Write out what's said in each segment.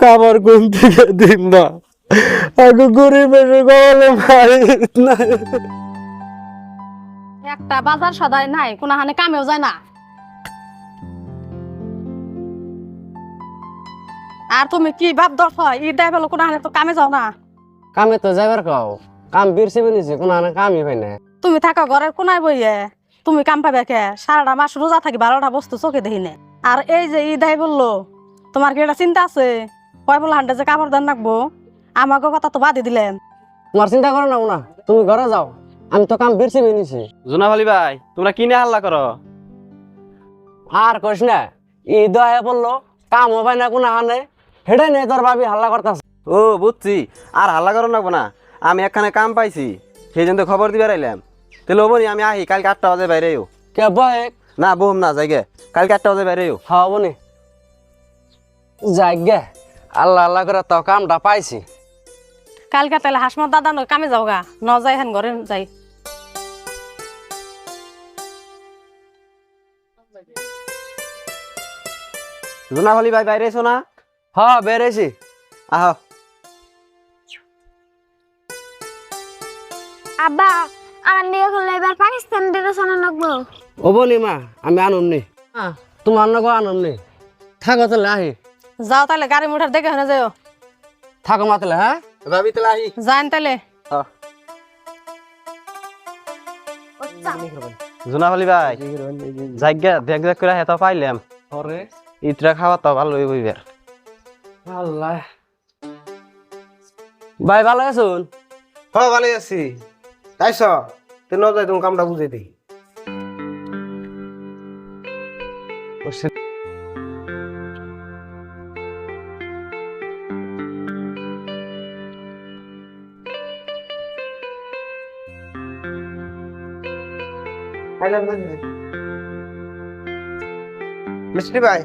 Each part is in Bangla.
খাবার কোন থেকে দিন না। আগে গরিব এসে গেলে না একটা বাজার সদাই নাই কোন হানে কামেও যায় না। আর তুমি কি ভাব দফ ই দেয় বলো কোন হানে তো কামে যাও না। কামে তো যাবার কাও কাম বিরছে বেনিছে কোনো আনে কামই হয় না। তুমি থাকো ঘরের কোনায় বইয়ে তুমি কাম পাবে কে? সারাটা মাস রোজা থাকি বারোটা বস্তু চোখে দেখি নে। আর এই যে ই দেয় বলল তোমার কি এটা চিন্তা আছে? কয় বলে হান্ডে যে কাপড় দেন রাখব আমাকে কথা তো বাদই দিলেন। তোমার চিন্তা করো না না তুমি ঘরে যাও। আমি তো কাম বিরছে বেনিছি জোনাফালি ভাই তোমরা কিনে হাল্লা করো? আর কইস না ঈদ আয়া বলল কাম হবে না কোনো হানে। হেডে নেই তোর ভাবি হাল্লা করতাছে। ও বুঝছি। আর হাল্লা করো না না। আমি একখানে কাম পাইছি সেই জন্য খবর দিবার আইলাম। তাহলে হব আমি আহি কালকে আটটা বাজে বাইরেও কে বয়েক না বহুম না যাইগে কালকে আটটা বাজে বাইরেও হব নি যাই গে আল্লাহ আল্লাহ করে তো কামটা পাইছি। কালকে তাহলে হাসমত দাদা নয় কামে যাও গা। ন যাই হেন ঘরে যাই। জোনাফালি ভাই বাইরে এসো না। হ বেড়েছি আহ। আব্বা আমার নিয়ে করলে এবার পাকিস্তান ডিরেশনে লাগবো ওবনি মা আমি আনুন নি। তোমার নগো আনুন নি। থাকো তাহলে আহি। যাও তাহলে গাড়ি মোটর দেখে হেনে যাও থাকো মা তাহলে হ্যাঁ? ভাবি তাহলে আহি। যাইন তাহলে। আহ। জোনাফালি ভাই। যাইগা দেখ দেখ করে হেতা পাইলাম। ওরে ইতরা খাওয়া তো ভালো হইবার আল্লাহ। ভাই ভালো আছুন? হ্যাঁ ভালো আছি। তাইছ? তুই ন যাই তুমি কামটা বুঝে দিই। মিষ্টি ভাই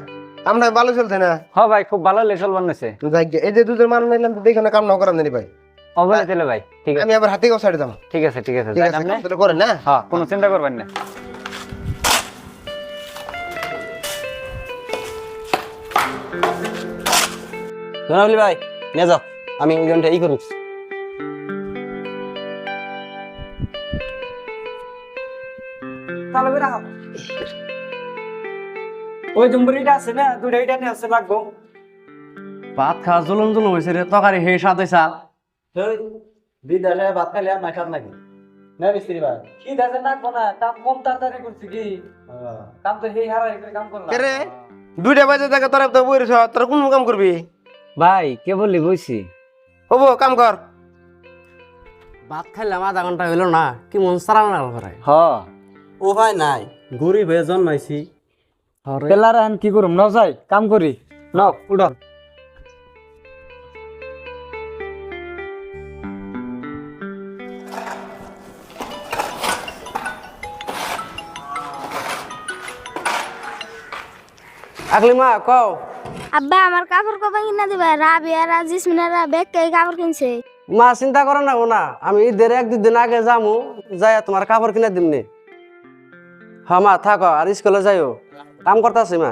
আমরা ভালো চলছে না? হ ভাই খুব ভালো লেসল বানাইছে যাই এই যে দুধের মান নিলাম তো দেখে না কাম না করান জানি ভাই। অবশ্যই তাহলে ভাই ঠিক আছে। আমি আবার হাতে ছাড়ে দাম ঠিক আছে ঠিক আছে ঠিক আছে তাহলে করেন না? হ্যাঁ কোনো চিন্তা করবেন না। জোনাফালি ভাই নিয়ে যাও। আমি ওইজনটা ই করুক ওই জম্বুরিটা আছে না দুইটা এটা নিয়ে আসছে লাগবো। ভাত খাওয়া জুলুম জুলুম হয়েছে রে তরকারি হে সাথে হয়েছে বিদ্যালয়ে ভাত খাইলে আমার খাত নাকি না মিস্ত্রি ভাই? কি দাসে নাকবো না কাম কম তাড়াতাড়ি করছি কি? কাম তো হারাই করে কাম করলাম। রে? দুইটা বাজে থাকে তোরা তো তোরা কোন কাম করবি? ভাই কে বললি বইছি? হব কাম কর। ভাত খাইলাম আধা ঘণ্টা হইল না কি মন সারা না করে হ। ও ভাই নাই গরিব হয়ে জন্মাইছি। পেলার আন কি করুম? ন যাই কাম করি। ন উড়ন আকলি মা কও। আব্বা আমার কাপড় কবে কিনা দিবা? রাবিয়া রাজিস মিনারা ব্যাগ কে কাপড় কিনছে। মা চিন্তা করো না গো না আমি ঈদের এক দুদিন আগে যামু যাই তোমার কাপড় কিনে দিমনি। হ্যাঁ মা থাকো আর স্কুলে যাইও। কাম করতেছি মা।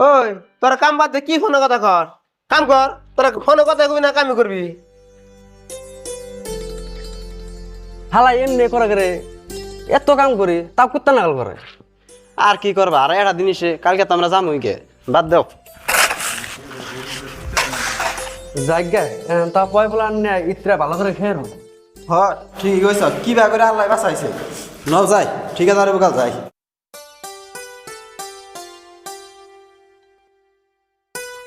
ওই তোরা কাম বাদ দে, কি ফোনে কথা কর? কাম কর তোরা ফোনে কথা কবি না কামই করবি। হালাই এমনি করে করে এত কাম করি তাও কুত্তা নাগাল করে। আর কি করবা আর একটা জিনিসে কালকে তো আমরা যামই গে। বাদ দাও। জায়গা তা কয় বলে আনে ইত্রা ভালো করে খেয়ে হ ঠিক হয়েছ কি বা করে আল্লাহ বাঁচাইছে। ন যাই ঠিক আছে আর কাল যাই।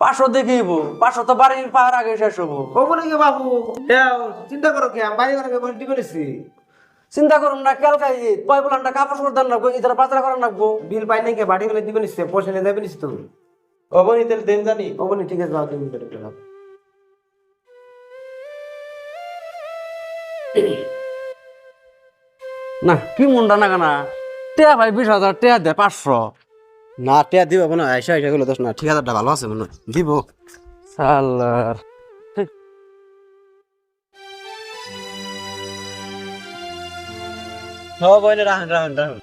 পাঁচশো দেখিব পাঁচশো তো বাড়ির পাহাড় আগে শেষ হব। হব নাকি বাবু? চিন্তা করো কি আমি বাড়ি নিছি চিন্তা করুন না কালকে ঈদ পয় বলানটা কাপড় চোপড় দান রাখব ঈদের বাজার করার রাখব বিল বাইনিং কে বাড়ি গুলা দিবে নিছি পয়সা নিয়ে যাবে নিছি তুমি অবনি তেল দেন জানি। হব নি ঠিক আছে যাও তুমি করে। না কি মনটা না কেনা? টেয়া ভাই বিশ হাজার টেয়া দে পাঁচশো। না টিয়া দিব না আইসা আইসা গুলো দোষ না ঠিক হাজারটা ভালো আছে মনে হয় দিব। সালার। সব বইনে রাখেন রাখেন রাখেন।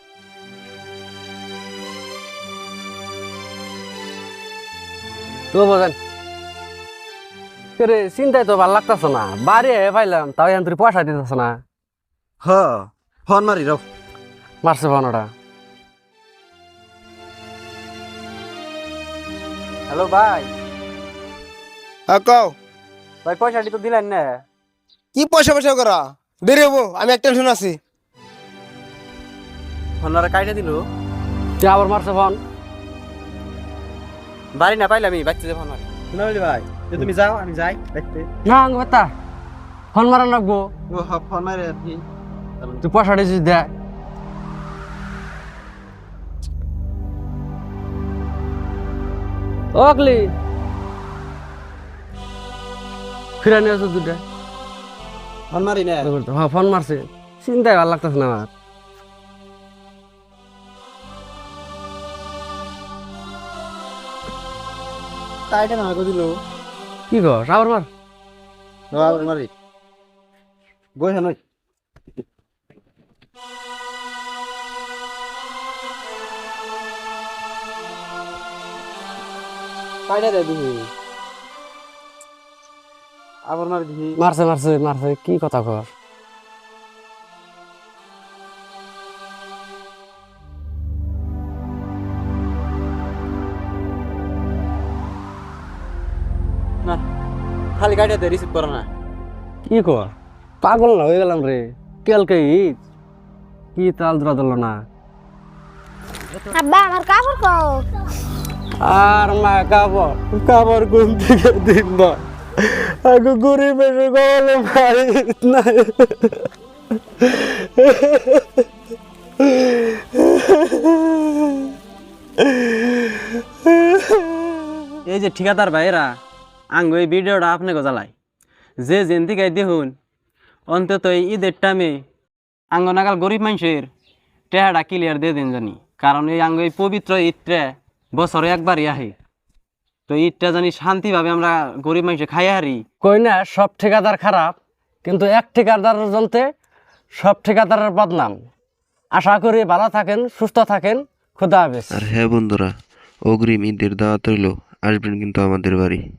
তো বোঝেন রে চিন্তায় তো ভালো লাগতেছে না। বাড়ি হয়ে পাইলাম তাও এখন তুই পয়সা দিতেছ না। হ ফোন মারি রাও মারছে বানোটা হ্যালো ভাই। হ্যাঁ কও। ভাই পয়সাটি তো দিলেন না। কি পয়সা পয়সা করা? দেরি হব আমি এক টেনশন আছি। ফোনরা কাইটা দিল? তুই আবার মারছে ফোন? বাড়ি না পাইলে আমি বাচ্চাদের ফোন মারি শুনে বলি ভাই যে তুমি যাও আমি যাই দেখতে না আঙ্গ বেতা ফোন মারা লাগবো। ও ফোন মারি আর কি। তুই পয়সা দিছিস দে। ওকলি ফিরা নিয়ে আসো দুটা ফোন মারি না। হ্যাঁ ফোন মারছে। চিন্তায় ভালো লাগতেছে না আমার। কাইটা না দিল। কি কর আবার মার। আবার মারি। বই হ্যাঁ কাইটা রে দিহি আবার মারি দিহি মারছে মারছে মারছে কি কথা কর? না খালি দে রিসিভ করে না। কি কর? পাগল না হয়ে গেলাম রে। কেলকে ঈদ? কি তাল ধরা দিল না। আব্বা আমার কাপড় কও। আর মা কাপড় কাপড় কোন থেকে দিব? আগে গরিব এসে গলে মারি না এই যে ঠিকাদার ভাইয়েরা, আঙ্গ, এই ভিডিওটা আপনাকে জ্বালাই। যে থেকে দেখুন, অন্তত এই ঈদের টাইমে আঙ্গ নাগাল গরিব মানুষের টেহাটা ক্লিয়ার দিয়ে দিন জানি। কারণ এই আঙ্গ এই পবিত্র ঈদটা বছরে একবারই আহে। তো ঈদটা জানি শান্তিভাবে আমরা গরিব মানুষে খাই হারি কই না সব ঠিকাদার খারাপ কিন্তু এক ঠিকাদার জলতে সব ঠিকাদারের বদনাম। আশা করি ভালো থাকেন সুস্থ থাকেন খুদা হাফেজ। আর হ্যাঁ বন্ধুরা অগ্রিম ঈদের দাওয়াত রইল আসবেন কিন্তু আমাদের বাড়ি।